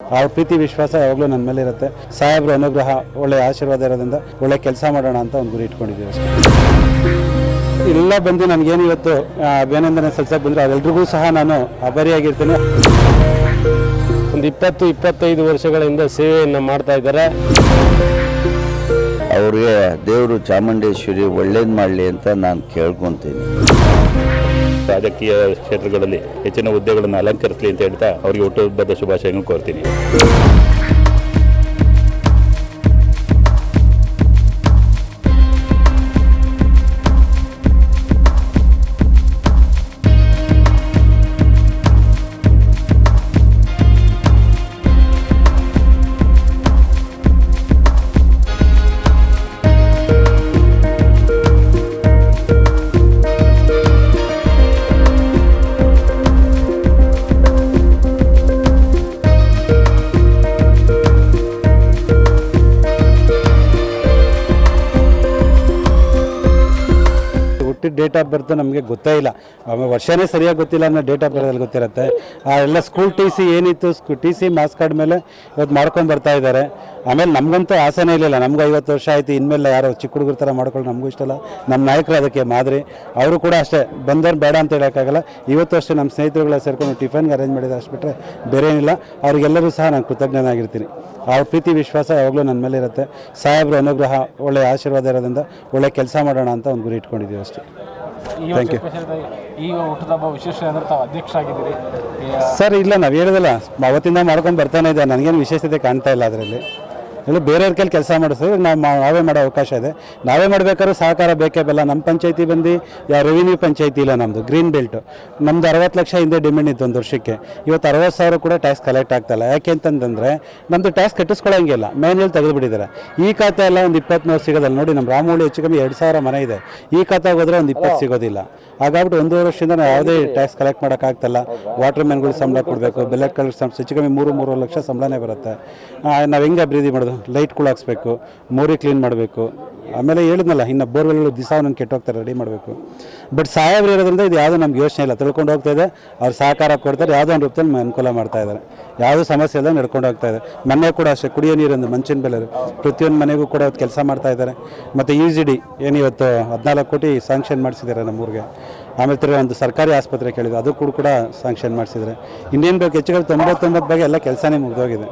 ಅವ್ರ ಪ್ರೀತಿ ವಿಶ್ವಾಸ ಯಾವಾಗಲೂ ನನ್ನ ಮೇಲೆ ಇರುತ್ತೆ. ಸಾಹೇಬ್ರ ಅನುಗ್ರಹ, ಒಳ್ಳೆ ಆಶೀರ್ವಾದ ಇರೋದ್ರಿಂದ ಒಳ್ಳೆ ಕೆಲಸ ಮಾಡೋಣ ಅಂತ ಒಂದು ಗುರಿ ಇಟ್ಕೊಂಡಿದ್ದೀವಿ ಅಷ್ಟೇ. ಇಲ್ಲ ಬಂದು ನನಗೇನು ಇವತ್ತು ಅಭಿನಂದನೆ ಸಲ್ಸಕ್ಕೆ ಬಂದರೆ. ಅದೆಲ್ಲರಿಗೂ ಸಹ ನಾನು ಅಭಾರಿಯಾಗಿರ್ತೀನಿ. ಒಂದು ಇಪ್ಪತ್ತು, ಇಪ್ಪತ್ತೈದು ವರ್ಷಗಳಿಂದ ಸೇವೆಯನ್ನು ಮಾಡ್ತಾ ಇದ್ದಾರೆ. ಅವರಿಗೆ ದೇವರು ಚಾಮುಂಡೇಶ್ವರಿ ಒಳ್ಳೇದು ಮಾಡಲಿ ಅಂತ ನಾನು ಕೇಳ್ಕೊತೀನಿ. ರಾಜಕೀಯ ಕ್ಷೇತ್ರಗಳಲ್ಲಿ ಹೆಚ್ಚಿನ ಹುದ್ದೆಗಳನ್ನು ಅಲಂಕರಿಸಲಿ ಅಂತ ಹೇಳ್ತಾ ಅವರಿಗೆ ಹುಟ್ಟುಹಬ್ಬದ ಶುಭಾಶಯಗಳನ್ನು ಕೋರ್ತೀನಿ. ಹುಟ್ಟಿದ ಡೇಟ್ ಆಫ್ ಬರ್ತ್ ನಮಗೆ ಗೊತ್ತೇ ಇಲ್ಲ. ವರ್ಷನೇ ಸರಿಯಾಗಿ ಗೊತ್ತಿಲ್ಲ ಅನ್ನೋ ಡೇಟ್ ಆಫ್ ಬರ್ತಲ್ಲಿ ಗೊತ್ತಿರುತ್ತೆ. ಆ ಎಲ್ಲ ಸ್ಕೂಲ್ ಟಿ ಸಿ ಏನಿತ್ತು ಸ್ಕೂ ಟಿ ಸಿ ಮಾರ್ಕ್ಸ್ ಕಾರ್ಡ್ ಮೇಲೆ ಇವತ್ತು ಮಾಡ್ಕೊಂಡು ಬರ್ತಾ ಇದ್ದಾರೆ. ಆಮೇಲೆ ನಮಗಂತೂ ಆಸೆನೇ ಇರಲಿಲ್ಲ. ನಮ್ಗೆ ಐವತ್ತು ವರ್ಷ ಆಯ್ತು ಇನ್ಮೇಲೆ ಯಾರೋ ಚಿಕ್ಕ ಹುಡುಗರ ಥರ ಮಾಡ್ಕೊಳ್ಳಿ ನಮಗೂ ಇಷ್ಟಲ್ಲ ನಮ್ಮ ನಾಯಕರು ಅದಕ್ಕೆ ಮಾದರಿ. ಅವರು ಕೂಡ ಅಷ್ಟೇ ಬಂದವ್ರು ಬೇಡ ಅಂತ ಹೇಳೋಕ್ಕಾಗಲ್ಲ. ಇವತ್ತು ಅಷ್ಟೇ ನಮ್ಮ ಸ್ನೇಹಿತರುಗಳ ಸೇರ್ಕೊಂಡು ಟಿಫನ್ಗೆ ಅರೇಂಜ್ ಮಾಡಿದ್ರೆ ಅಷ್ಟು ಬಿಟ್ಟರೆ ಬೇರೆ ಏನಿಲ್ಲ. ಅವ್ರಿಗೆಲ್ಲರೂ ಸಹ ನಾನು ಕೃತಜ್ಞನಾಗಿರ್ತೀನಿ. ಅವ್ರ ಪ್ರೀತಿ ವಿಶ್ವಾಸ ಯಾವಾಗಲೂ ನನ್ನ ಮೇಲೆ ಇರುತ್ತೆ. ಸಾಹೇಬ್ರ ಅನುಗ್ರಹ ಒಳ್ಳೆಯ ಆಶೀರ್ವಾದ ಇರೋದ್ರಿಂದ ಒಳ್ಳೆ ಕೆಲಸ ಮಾಡೋಣ ಅಂತ ಒಂದು ಗುರಿ ಇಟ್ಕೊಂಡಿದ್ದೀವಿ ಅಷ್ಟೇ. ಥ್ಯಾಂಕ್ ಯು ಈಗ ವಿಶೇಷ ಅಂದ್ರೆ ತಾವು ಅಧ್ಯಕ್ಷ ಆಗಿದ್ದೀರಿ ಸರ್ ಇಲ್ಲ ನಾವು ಹೇಳಿದಲ್ಲ ಅವತ್ತಿಂದ ಮಾಡ್ಕೊಂಡು ಬರ್ತಾನೆ ಇದೆ ನನಗೇನು ವಿಶೇಷತೆ ಕಾಣ್ತಾ ಇಲ್ಲ ಅದರಲ್ಲಿ. ಇಲ್ಲ ಬೇರೆಯವ್ರ ಕೈಲಿ ಕೆಲಸ ಮಾಡಿಸ್ತೀವಿ ನಾವು ನಾವೇ ಮಾಡೋ ಅವಕಾಶ ಇದೆ. ನಾವೇ ಮಾಡಬೇಕಾದ್ರೂ ಸಹಕಾರ ಬೇಕೇ ಬಲ್ಲ ನಮ್ಮ ಪಂಚಾಯತಿ ಬಂದು ಯಾವ ರೆವಿನ್ಯೂ ಪಂಚಾಯತಿ ಇಲ್ಲ ನಮ್ಮದು ಗ್ರೀನ್ ಬೆಲ್ಟು ನಮ್ದು ಅರವತ್ತು ಲಕ್ಷ ಹಿಂದೆ ಡಿಮ್ಯಾಂಡ್ ಇತ್ತು ಒಂದು ವರ್ಷಕ್ಕೆ. ಇವತ್ತು ಅರವತ್ತು ಸಾವಿರ ಕೂಡ ಟ್ಯಾಕ್ಸ್ ಕಲೆಕ್ಟ್ ಆಗ್ತಾಯಿಲ್ಲ ಯಾಕೆ ಅಂತಂದರೆ ನಮ್ಮದು ಟ್ಯಾಕ್ಸ್ ಕಟ್ಟಿಸ್ಕೊಳ್ಳೋಂಗಿಲ್ಲ ಮೇನಲ್ಲಿ ತೆಗೆದುಬಿಟ್ಟಿದ್ದಾರೆ. ಈ ಖಾತೆ ಎಲ್ಲ ಒಂದು ಇಪ್ಪತ್ತ್ಮೂರು ಸಿಗೋದಲ್ಲ. ನೋಡಿ ನಮ್ಮ ರಾಮೋಳಿ ಹೆಚ್ಚು ಕಮ್ಮಿ ಎರಡು ಸಾವಿರ ಮನೆ ಇದೆ. ಈ ಖಾತೆ ಹೋದ್ರೆ ಒಂದು ಇಪ್ಪತ್ತು ಸಿಗೋದಿಲ್ಲ. ಹಾಗಾಗ್ಬಿಟ್ಟು ಒಂದೂವರೆ ವರ್ಷದಿಂದ ನಾವು ಯಾವುದೇ ಟ್ಯಾಕ್ಸ್ ಕಲೆಕ್ಟ್ ಮಾಡೋಕ್ಕಾಗ್ತಲ್ಲ ವಾಟರ್ ಮ್ಯಾನ್ಗಳು ಸಂಬಳ ಕೊಡಬೇಕು. ಬೆಲೆ ಕಲೆಕ್ಟ್ ಸಂಬಳ ಹೆಚ್ಚು ಕಮ್ಮಿ ಮೂರು ಮೂರು ಲಕ್ಷ ಸಂಬಳನೇ ಬರುತ್ತೆ. ನಾವು ಹೆಂಗೆ ಅಭಿವೃದ್ಧಿ ಮಾಡೋದು? ಲೈಟ್ಗಳು ಹಾಕ್ಸ್ಬೇಕು, ಮೋರಿ ಕ್ಲೀನ್ ಮಾಡಬೇಕು. ಆಮೇಲೆ ಹೇಳಿದ್ನಲ್ಲ, ಇನ್ನು ಬೋರ್ವೆಲ್ ದಿವಸ ನನ್ನ ಕೆಟ್ಟೋಗ್ತಾರೆ ರೆಡಿ ಮಾಡಬೇಕು. ಬಟ್ ಸಾಹೇಬ್ರು ಇರೋದ್ರಿಂದ ಇದು ಯಾವುದೂ ನಮ್ಗೆ ಯೋಚನೆ ಇಲ್ಲ. ತಿಳ್ಕೊಂಡು ಹೋಗ್ತಾ ಇದೆ, ಅವ್ರು ಸಹಕಾರ ಕೊಡ್ತಾರೆ, ಯಾವುದೋ ಒಂದು ರೂಪದಲ್ಲಿ ಅನುಕೂಲ ಮಾಡ್ತಾ ಇದ್ದಾರೆ. ಯಾವುದೂ ಸಮಸ್ಯೆ ಇಲ್ಲ ನಡ್ಕೊಂಡು ಹೋಗ್ತಾ ಇದೆ. ಮನೆ ಕೂಡ ಅಷ್ಟೇ, ಕುಡಿಯೋ ನೀರೊಂದು ಮಂಚಿನ ಬೆಲೆ ಪ್ರತಿಯೊಂದು ಮನೆಗೂ ಕೂಡ ಕೆಲಸ ಮಾಡ್ತಾ ಇದ್ದಾರೆ. ಮತ್ತು ಯು ಜಿ ಡಿ ಏನು ಇವತ್ತು ಹದಿನಾಲ್ಕು ಕೋಟಿ ಸ್ಯಾಂಕ್ಷನ್ ಮಾಡಿಸಿದ್ದಾರೆ ನಮ್ಮೂರಿಗೆ ಆಮೇಲೆ ತಿರ್ಗಿ ಒಂದು ಸರ್ಕಾರಿ ಆಸ್ಪತ್ರೆ ಕೇಳಿದ್ರು, ಅದು ಕೂಡ ಕೂಡ ಸ್ಯಾಂಕ್ಷನ್ ಮಾಡಿಸಿದ್ದಾರೆ. ಇನ್ನೇನು ಬೇಕು ಹೆಚ್ಚು ಕಮ್ಮಿ ತೊಂಬತ್ತೊಂಬತ್ತು ಬಗ್ಗೆ ಎಲ್ಲ ಕೆಲಸನೇ ಮುಗಿದೋಗಿದೆ.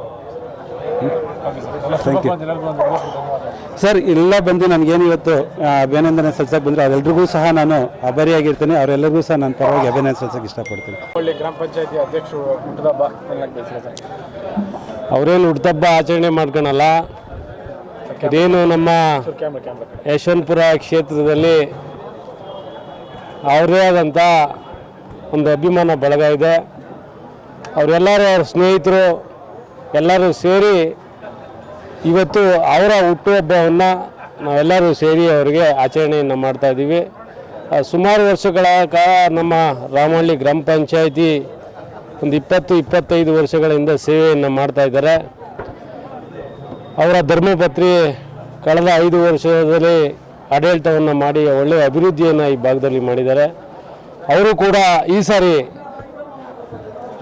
ಹೃದಯಪೂರ್ವಕ ಧನ್ಯವಾದ ಸರ್ ಎಲ್ಲ ಬಂದು ನನಗೇನು ಇವತ್ತು ಅಭಿನಂದನೆ ಸಲ್ಸಕ್ಕೆ ಬಂದರೆ ಅದೆಲ್ಲರಿಗೂ ಸಹ ನಾನು ಅಭಾರಿಯಾಗಿರ್ತೀನಿ. ಅವರೆಲ್ಲರಿಗೂ ಸಹ ನಾನು ಪರವಾಗಿ ಅಭಿನಂದನೆ ಸಲ್ಸಕ್ಕೆ ಇಷ್ಟಪಡ್ತೀನಿ. ಒಳ್ಳೆ ಗ್ರಾಮ ಪಂಚಾಯತಿ ಅಧ್ಯಕ್ಷರು ಹುಟ್ಟದಬ್ಬ ಅವರೇನು ಹುಟ್ಟದಬ್ಬ ಆಚರಣೆ ಮಾಡ್ಕೊಳಲ್ಲ. ಇದೇನು ನಮ್ಮ ಯಶವಂತಪುರ ಕ್ಷೇತ್ರದಲ್ಲಿ ಅವರೇ ಆದಂಥ ಒಂದು ಅಭಿಮಾನ ಬಳಗ ಇದೆ. ಅವರೆಲ್ಲರೂ ಅವ್ರ ಸ್ನೇಹಿತರು ಎಲ್ಲರೂ ಸೇರಿ ಇವತ್ತು ಅವರ ಹುಟ್ಟುಹಬ್ಬವನ್ನು ನಾವೆಲ್ಲರೂ ಸೇರಿ ಅವರಿಗೆ ಆಚರಣೆಯನ್ನು ಮಾಡ್ತಾ ಇದ್ದೀವಿ. ಸುಮಾರು ವರ್ಷಗಳ ಕಾಲ ನಮ್ಮ ರಾಮಹಳ್ಳಿ ಗ್ರಾಮ ಪಂಚಾಯಿತಿ ಒಂದು ಇಪ್ಪತ್ತು, ಇಪ್ಪತ್ತೈದು ವರ್ಷಗಳಿಂದ ಸೇವೆಯನ್ನು ಮಾಡ್ತಾ ಇದ್ದಾರೆ. ಅವರ ಧರ್ಮಪತ್ರಿ ಕಳೆದ ಐದು ವರ್ಷದಲ್ಲಿ ಆಡಳಿತವನ್ನು ಮಾಡಿ ಒಳ್ಳೆಯ ಅಭಿವೃದ್ಧಿಯನ್ನು ಈ ಭಾಗದಲ್ಲಿ ಮಾಡಿದ್ದಾರೆ. ಅವರು ಕೂಡ ಈ ಸಾರಿ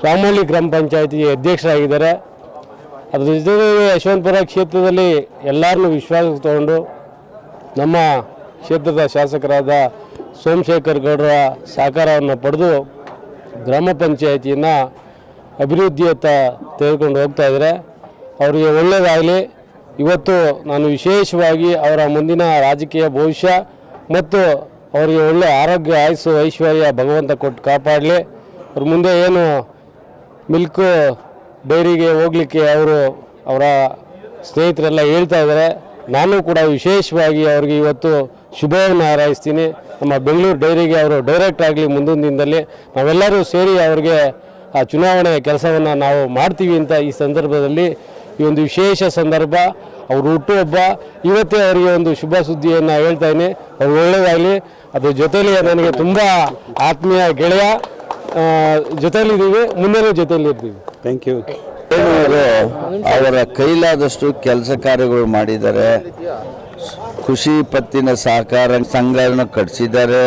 ರಾಮಹಳ್ಳಿ ಗ್ರಾಮ ಪಂಚಾಯಿತಿ ಅಧ್ಯಕ್ಷರಾಗಿದ್ದಾರೆ. ಅದ್ರ ಜೊತೆಗೆ ಯಶವಂತಪುರ ಕ್ಷೇತ್ರದಲ್ಲಿ ಎಲ್ಲರನ್ನೂ ವಿಶ್ವಾಸ ತಗೊಂಡು ನಮ್ಮ ಕ್ಷೇತ್ರದ ಶಾಸಕರಾದ ಸೋಮಶೇಖರ್ ಗೌಡರ ಸಹಕಾರವನ್ನು ಪಡೆದು ಗ್ರಾಮ ಪಂಚಾಯತಿಯನ್ನು ಅಭಿವೃದ್ಧಿಯತ್ತ ತೆಗೆದುಕೊಂಡು ಹೋಗ್ತಾ ಇದ್ದಾರೆ. ಅವರಿಗೆ ಒಳ್ಳೆಯದಾಗಲಿ. ಇವತ್ತು ನಾನು ವಿಶೇಷವಾಗಿ ಅವರ ಮುಂದಿನ ರಾಜಕೀಯ ಭವಿಷ್ಯ ಮತ್ತು ಅವರಿಗೆ ಒಳ್ಳೆಯ ಆರೋಗ್ಯ, ಆಯಸ್ಸು, ಐಶ್ವರ್ಯ, ಭಗವಂತ ಕೊಟ್ಟು ಕಾಪಾಡಲಿ. ಅವ್ರ ಮುಂದೆ ಏನು ಮಿಲ್ಕು ಡೈರಿಗೆ ಹೋಗಲಿಕ್ಕೆ ಅವರು ಅವರ ಸ್ನೇಹಿತರೆಲ್ಲ ಹೇಳ್ತಾ ಇದ್ದಾರೆ. ನಾನು ಕೂಡ ವಿಶೇಷವಾಗಿ ಅವರಿಗೆ ಇವತ್ತು ಶುಭವನ್ನು ಹಾರೈಸ್ತೀನಿ. ನಮ್ಮ ಬೆಂಗಳೂರು ಡೈರಿಗೆ ಅವರು ಡೈರೆಕ್ಟ್ ಆಗಲಿ ಮುಂದಿನ ದಿನದಲ್ಲಿ ನಾವೆಲ್ಲರೂ ಸೇರಿ ಅವರಿಗೆ ಆ ಚುನಾವಣೆ ಕೆಲಸವನ್ನು ನಾವು ಮಾಡ್ತೀವಿ ಅಂತ ಈ ಸಂದರ್ಭದಲ್ಲಿ ಈ ಒಂದು ವಿಶೇಷ ಸಂದರ್ಭ. ಅವ್ರ ಹುಟ್ಟುಹಬ್ಬ ಇವತ್ತೇ ಅವರಿಗೆ ಒಂದು ಶುಭ ಸುದ್ದಿಯನ್ನು ಹೇಳ್ತಾ ಇದ್ದೀನಿ. ಅವ್ರು ಒಳ್ಳೆಯದಾಗಲಿ ಅದ್ರ ಜೊತೆಯಲ್ಲಿ ನನಗೆ ತುಂಬ ಆತ್ಮೀಯ ಗೆಳೆಯ ಆ, ಜೊತೆಲಿದ್ದೀವಿ ಮುಂದೆನೂ ಜೊತೆಲಿ ಇರ್ತೀವಿ ಥ್ಯಾಂಕ್ ಯು ಅವರು ಅವರ ಕೈಲಾದಷ್ಟು ಕೆಲಸ ಕಾರ್ಯಗಳು ಮಾಡಿದ್ದಾರೆ. ಖುಷಿ ಪತ್ತಿನ ಸಹಕಾರ ಸಂಘವನ್ನು ಕಟ್ಟಿಸಿದ್ದಾರೆ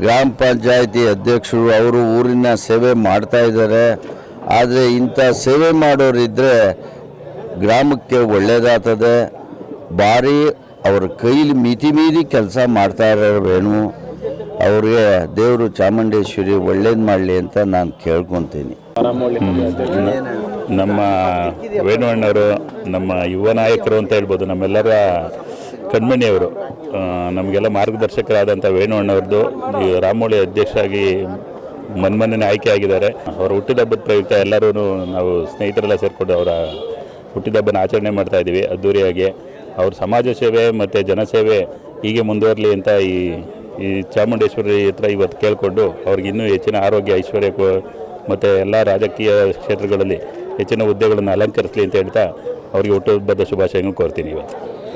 ಗ್ರಾಮ ಪಂಚಾಯತಿ ಅಧ್ಯಕ್ಷರು ಅವರು ಊರಿನ ಸೇವೆ ಮಾಡ್ತಾ ಇದ್ದಾರೆ. ಆದರೆ ಇಂಥ ಸೇವೆ ಮಾಡೋರಿದ್ದರೆ ಗ್ರಾಮಕ್ಕೆ ಒಳ್ಳೆಯದಾಗ್ತದೆ ಭಾರಿ ಅವ್ರ ಕೈಲಿ ಮಿತಿ ಮೀರಿ ಕೆಲಸ ಮಾಡ್ತಾ ಇರೋ ವೇಣು. ಅವ್ರಿಗೆ ದೇವರು ಚಾಮುಂಡೇಶ್ವರಿ ಒಳ್ಳೇದು ಮಾಡಲಿ ಅಂತ ನಾನು ಕೇಳ್ಕೊತೀನಿ. ನಮ್ಮ ವೇಣುವಣ್ಣವರು ನಮ್ಮ ಯುವ ನಾಯಕರು ಅಂತ ಹೇಳ್ಬೋದು, ನಮ್ಮೆಲ್ಲರ ಕಣ್ಮಣಿಯವರು ನಮಗೆಲ್ಲ ಮಾರ್ಗದರ್ಶಕರಾದಂಥ ವೇಣುವಣ್ಣವ್ರದ್ದು ರಾಮೋಳಿ ಮನ್ಮನೆ ಆಯ್ಕೆ ಆಗಿದ್ದಾರೆ ಅವರ ಹುಟ್ಟಿದಬ್ಬದ ಪ್ರಯುಕ್ತ ಎಲ್ಲರೂ ನಾವು ಸ್ನೇಹಿತರೆಲ್ಲ ಸೇರಿಕೊಂಡು ಅವರ ಹುಟ್ಟಿದಬ್ಬನ ಆಚರಣೆ ಮಾಡ್ತಾ ಇದ್ದೀವಿ. ಅದ್ದೂರಿಯಾಗಿ ಅವ್ರ ಸಮಾಜ ಸೇವೆ ಮತ್ತು ಜನಸೇವೆ ಹೀಗೆ ಮುಂದುವರಲಿ ಅಂತ ಈ ಈ ಚಾಮುಂಡೇಶ್ವರಿ ಹತ್ರ ಇವತ್ತು ಕೇಳಿಕೊಂಡು ಅವ್ರಿಗೆ ಇನ್ನೂ ಹೆಚ್ಚಿನ ಆರೋಗ್ಯ, ಐಶ್ವರ್ಯ ಮತ್ತು ಎಲ್ಲ ರಾಜಕೀಯ ಕ್ಷೇತ್ರಗಳಲ್ಲಿ ಹೆಚ್ಚಿನ ಹುದ್ದೆಗಳನ್ನು ಅಲಂಕರಿಸಲಿ ಅಂತ ಹೇಳ್ತಾ ಅವರಿಗೆ ಹುಟ್ಟುಹಬ್ಬದ ಶುಭಾಶಯಗಳು ಕೋರ್ತೀನಿ ಇವತ್ತು.